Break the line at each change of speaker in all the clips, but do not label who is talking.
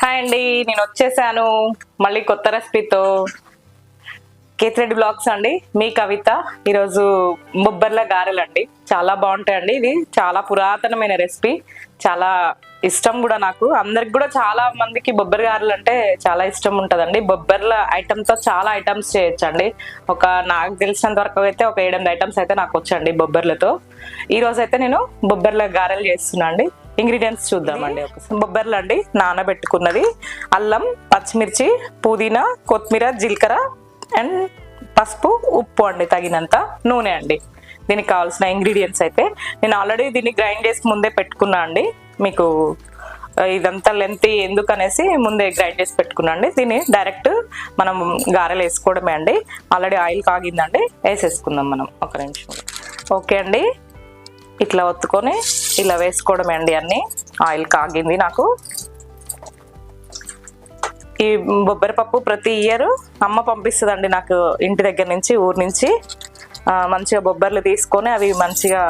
Hi అండి నేను వచ్చేసాను మళ్ళీ కొత్త రెసిపీతో. కేతిరెడ్డి బ్లాగ్స్ అండి మీ కవిత ఈరోజు బొబ్బర్ల గారెలండి. చాలా బాగుంటాయండి ఇది చాలా పురాతనమైన రెసిపీ. చాలా ఇష్టం కూడా నాకు. అందరికి కూడా చాలా మందికి బొబ్బరి గారెలు అంటే చాలా ఇష్టం ఉంటుందండి. బొబ్బర్ల ఐటమ్తో చాలా ఐటమ్స్ చేయొచ్చండి. ఒక నాకు తెలిసినంత వరకు అయితే ఒక ఏడెనిమిది ఐటమ్స్ అయితే నాకు వచ్చండి బొబ్బర్లతో. ఈరోజు అయితే నేను బొబ్బర్ల గారెలు చేస్తున్నా అండి ఇంగ్రీడియంట్స్ చూద్దామండి ఒకసారి. బొబ్బర్లు అండి నానబెట్టుకున్నది అల్లం పచ్చిమిర్చి పుదీనా కొత్తిమీర జీలకర్ర అండ్ పసుపు ఉప్పు అండి తగినంత నూనె అండి. దీనికి కావాల్సిన ఇంగ్రీడియంట్స్ అయితే నేను ఆల్రెడీ దీన్ని గ్రైండ్ చేసి ముందే పెట్టుకున్నా అండి. మీకు ఇదంతా లెంత్ ఎందుకు అనేసి ముందే గ్రైండ్ చేసి పెట్టుకున్నా అండి. దీన్ని డైరెక్ట్ మనం గారెలు వేసుకోవడమే అండి. ఆల్రెడీ ఆయిల్ కాగిందండి వేసేసుకుందాం మనం ఒక నిమిషం. ఓకే అండి. ఇట్లా ఒత్తుకొని ఇలా వేసుకోవడమే అండి అన్ని. ఆయిల్ కాగింది నాకు. ఈ బొబ్బరి పప్పు ప్రతి ఇయర్ అమ్మ పంపిస్తుందండి నాకు ఇంటి దగ్గర నుంచి ఊరు నుంచి. మంచిగా బొబ్బర్లు తీసుకొని అవి మంచిగా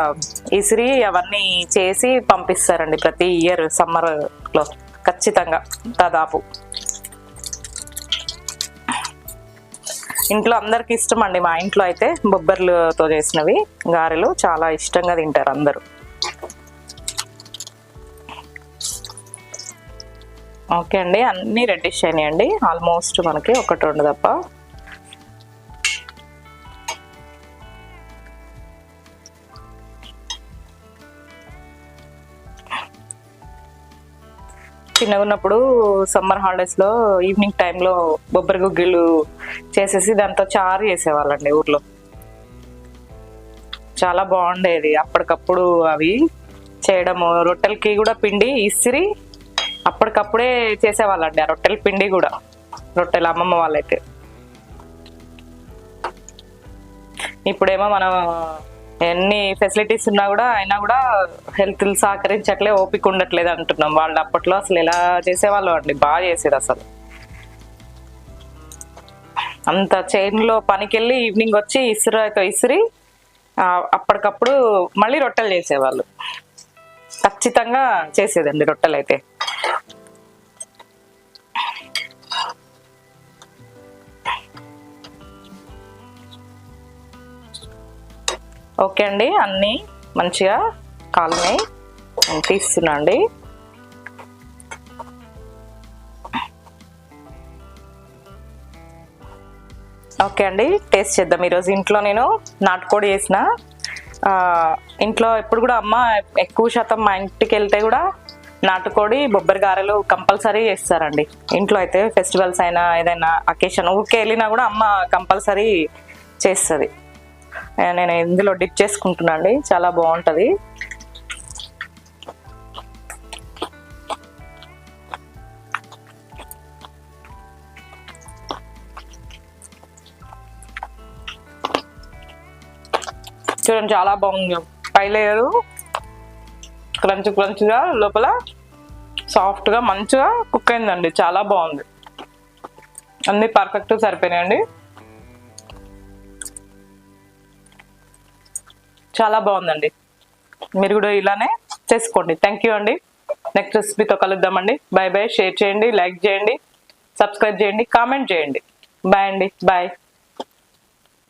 ఇసిరి అవన్నీ చేసి పంపిస్తారండి ప్రతి ఇయర్ సమ్మర్లో. ఖచ్చితంగా దాదాపు. ఇంట్లో అందరికి ఇష్టం అండి మా ఇంట్లో అయితే బొబ్బర్లతో చేసినవి గారెలు చాలా ఇష్టంగా తింటారు అందరూ. ఓకే అండి అన్నీ రెడ్డిష్ అయినాయండి. ఆల్మోస్ట్ మనకి ఒకటి రెండు తప్ప. చిన్నగా ఉన్నప్పుడు సమ్మర్ హాలిడేస్లో ఈవినింగ్ టైంలో బొబ్బరి గుగ్గిళ్ళు చేసేసి దాంతో చారు చేసేవాళ్ళండి ఊర్లో. చాలా బాగుండేది. అప్పటికప్పుడు అవి చేయడము రొట్టెలకి కూడా పిండి ఇసిరి అప్పటికప్పుడే చేసేవాళ్ళండి. ఆ రొట్టెల పిండి కూడా రొట్టెలు అమ్మమ్మ వాళ్ళైతే. ఇప్పుడేమో మనం ఎన్ని ఫెసిలిటీస్ ఉన్నా కూడా అయినా కూడా హెల్త్ సహకరించట్లే ఓపిక ఉండట్లేదు అంటున్నాం. వాళ్ళు అప్పట్లో అసలు ఎలా చేసేవాళ్ళు అండి? బాగా చేసేది అసలు. అంత చైన్లో పనికెళ్ళి ఈవినింగ్ వచ్చి ఇసురుతో ఇసిరి అప్పటికప్పుడు మళ్ళీ రొట్టెలు చేసేవాళ్ళు. ఖచ్చితంగా చేసేదండి రొట్టెలు అయితే ఓకే అండి అన్నీ మంచిగా కాలనీ నేను తీస్తున్నా అండి ఓకే అండి టేస్ట్ చేద్దాం. ఈరోజు ఇంట్లో నేను నాటుకోడి చేసిన. ఇంట్లో ఎప్పుడు కూడా అమ్మ ఎక్కువ శాతం మా ఇంటికి వెళ్తే కూడా నాటుకోడి బొబ్బరి గారెలు కంపల్సరీ చేస్తారండి. ఇంట్లో అయితే ఫెస్టివల్స్ అయినా ఏదైనా అకేషన్ ఊరికే వెళ్ళినా కూడా అమ్మ కంపల్సరీ చేస్తుంది. నేను ఇందులో డిప్ చేసుకుంటున్నా అండి చాలా బాగుంటుంది. చూడండి చాలా బాగుంది. పై లేయరు. క్రంచ్ క్రంచ్గా లోపల సాఫ్ట్గా మంచిగా కుక్ అయిందండి. చాలా బాగుంది. అన్నీ పర్ఫెక్ట్ సరిపోయినాయండి. చాలా బాగుందండి. మీరు కూడా ఇలానే చేసుకోండి. థ్యాంక్ యూ అండి. నెక్స్ట్ రెసిపీతో కలుద్దామండి. బాయ్ బాయ్ షేర్ చేయండి లైక్ చేయండి సబ్స్క్రైబ్ చేయండి కామెంట్ చేయండి. బాయ్ అండి. బాయ్